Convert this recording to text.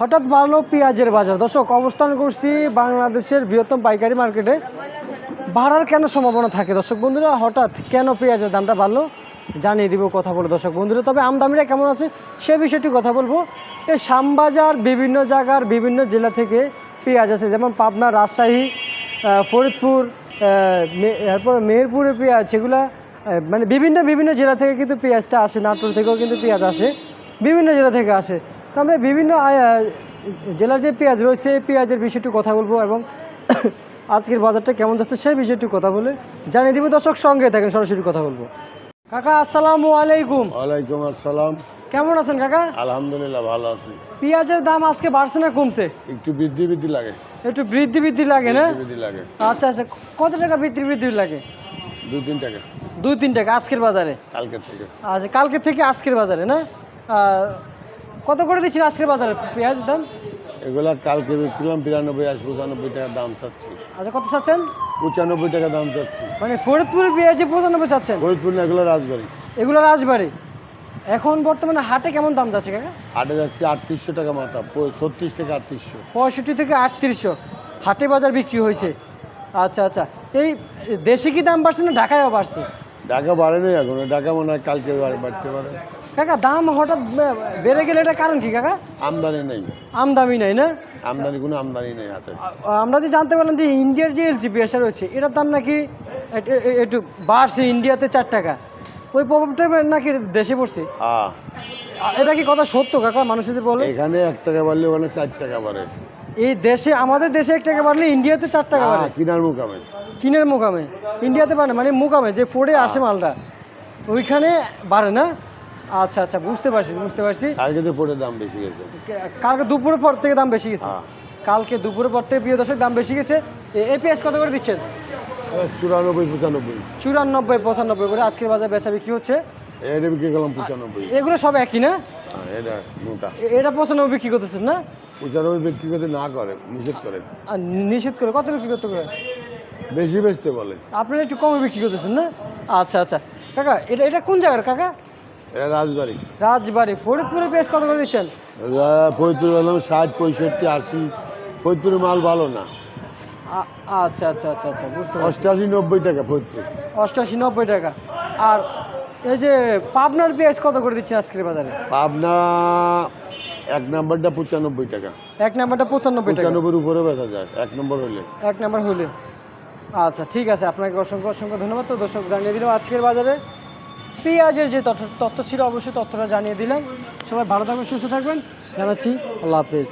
হঠাৎ বাড়লো পেঁয়াজের বাজার। দর্শক, অবস্থান করছি বাংলাদেশের বৃহত্তম পাইকারি মার্কেটে। বাড়ার কেন সম্ভাবনা থাকে? দর্শক বন্ধুরা, হঠাৎ কেন পেঁয়াজের দামটা বাড়লো? জানিয়ে দিব কথা বলে দর্শক বন্ধুরা। তবে আমদামিরা কেমন আছে সে বিষয়টি কথা বলব। এই শ্যামবাজার, বিভিন্ন জায়গার, বিভিন্ন জেলা থেকে পেঁয়াজ আছে। যেমন পাবনা, রাজশাহী ফরিদপুর এরপর মেহেরপুরের পেঁয়াজ সেগুলা মানে বিভিন্ন বিভিন্ন জেলা থেকে কিন্তু পেঁয়াজটা আসে। নাটোর থেকেও কিন্তু পেঁয়াজ আসে। বিভিন্ন জেলা থেকে আসে। তো আমরা বিভিন্ন জেলার যে পেঁয়াজ রয়েছে এই পেঁয়াজের বিষয়টি কথা বলব এবং আজকের বাজারটা কেমন যাচ্ছে সেই বিষয়টি কথা বলে জানিয়ে দিব। দর্শক সঙ্গে থাকেন সরাসরি কথা বলব। কাকা আসসালামু আলাইকুম। ওয়ালাইকুম আসসালাম। কেমন আছেন কাকা? আলহামদুলিল্লাহ ভালো আছি। পেঁয়াজের দাম আজকে বাড়ছে না কমছে? একটু বৃদ্ধি বৃদ্ধি লাগে। একটু বৃদ্ধি বৃদ্ধি লাগে না? বৃদ্ধি লাগে। আচ্ছা আচ্ছা কত টাকা বৃদ্ধি বৃদ্ধি লাগে? দুই তিন টাকা। দুই তিন টাকা আজকের বাজারে? কালকের থেকে। আচ্ছা কালকে থেকে আজকের বাজারে না? কত করে দিচ্ছেন আজকের বাজারে পেঁয়াজ দাম? এগুলা কালকে বিক্রিলাম বিরানব্বই আশি পঁচানব্বই টাকা দাম চাচ্ছি। আচ্ছা কত চাচ্ছেন? পঁচানব্বই টাকা দাম চাচ্ছি। মানে ফরিদপুরের পেঁয়াজে পঁচানব্বই চাচ্ছেন? ফরিদপুর না এগুলো রাজবাড়ি। এগুলো রাজবাড়ি। এখন বর্তমানে হাটে কেমন দাম যাচ্ছে কাকা? হাটে যাচ্ছে আটত্রিশশো টাকা মাথা ছত্রিশ থেকে আটত্রিশশো। পঁয়ষট্টি থেকে আটত্রিশশো। হাটে বাজার বিক্রি হয়েছে। আচ্ছা আচ্ছা। এই দেশে কি দাম বাড়ছে না ঢাকায়ও বাড়ছে? টাকা বাড়ে নেই এখন। ঢাকা মনে হয় কালকে বাড়তে পারে। কাকা দাম হঠাৎ বেড়ে গেলে এটা কারণ কি কাকা? আমদানি নেই। আমদানি নাই না? আমদানি কোনো আমদানি নেই হাতে আমরা যে জানতে পারলাম যে ইন্ডিয়ার যে এলসি পেঁয়াজটা রয়েছে এটার দাম নাকি একটু- বাড়ছে ইন্ডিয়াতে চার টাকা। ওই প্রভাবটা নাকি দেশে পড়ছে। হ্যাঁ। এটা কি কথা সত্য কাকা মানুষদের বলে? এখানে এক টাকা বাড়লে ওখানে চার টাকা বাড়ে। এই দেশে আমাদের দেশে এক টাকা বাড়লে ইন্ডিয়াতে চার টাকা বাড়ে হ্যাঁ, কিনার মুকামে। চীনের মোকামে। ইন্ডিয়াতে বাড়ে মানে মোকামে যে ফোর্ডে আসে মালটা। ওইখানে বাড়ে না? আচ্ছা আচ্ছা বুঝতে পারছি বুঝতে পারছি। কালকে তো পরে দাম বেশি গেছে। কালকে দুপুরের পর থেকে দাম বেশি গেছে। হ্যাঁ। কালকে দুপুরের পর থেকে প্রিয় দর্শক দাম বেশি গেছে। এ- এই পেঁয়াজ কত করে দিচ্ছেন চুরানব্বই পঁচানব্বই। চুরানব্বই পঁচানব্বই করে আজকের বাজার বেচা বিক্রি হচ্ছে। এটা বিক্রি করলাম পঁচানব্বই। এগুলো সব একই না? এটা মোটা এটা পঁচানব্বই বিক্রি করতেছেন না? পঁচানব্বই বিক্রি করতে না করে নিষেধ করে। আর নিষেধ করে? কত বিক্রি করতে করে? বেশি বেচতে বলে। আপনারা একটু কমে বিক্রি করতেছেন না? আচ্ছা আচ্ছা। কাকা এটা এটা কোন জায়গার কাকা? এটা রাজবাড়ি। রাজবাড়ি। ফরিদপুরের পেঁয়াজ কত করে দিচ্ছেন? রা- ফরিদপুর বললাম ষাট পঁয়ষট্টি আশি। ফরিদপুরের মাল ভালো না। আচ্ছা আচ্ছা আচ্ছা আচ্ছা বুঝতে অষ্টাশি নব্বই টাকা ফরিদপুর। অষ্টাশি নব্বই টাকা। আর এই যে পাবনার পেঁয়াজ কত করে দিচ্ছেন আজকের বাজারে? পাবনা এক নাম্বারটা পঁচানব্বই টাকা। এক নাম্বারটা পঁচানব্বই টাকা। পঁচানব্বইয়ের উপরে বেচা যায় এক নম্বর হলে। এক নাম্বার হলে। আচ্ছা ঠিক আছে আপনাকে অসংখ্য অসংখ্য ধন্যবাদ। তো দর্শক জানিয়ে দিলাম আজকের বাজারে। পেঁয়াজের যে তথ্য তথ্য ছিল অবশ্যই তথ্যটা জানিয়ে দিলাম। সবাই ভালো থাকবেন সুস্থ থাকবেন। জানাচ্ছি আল্লাহ হাফেজ।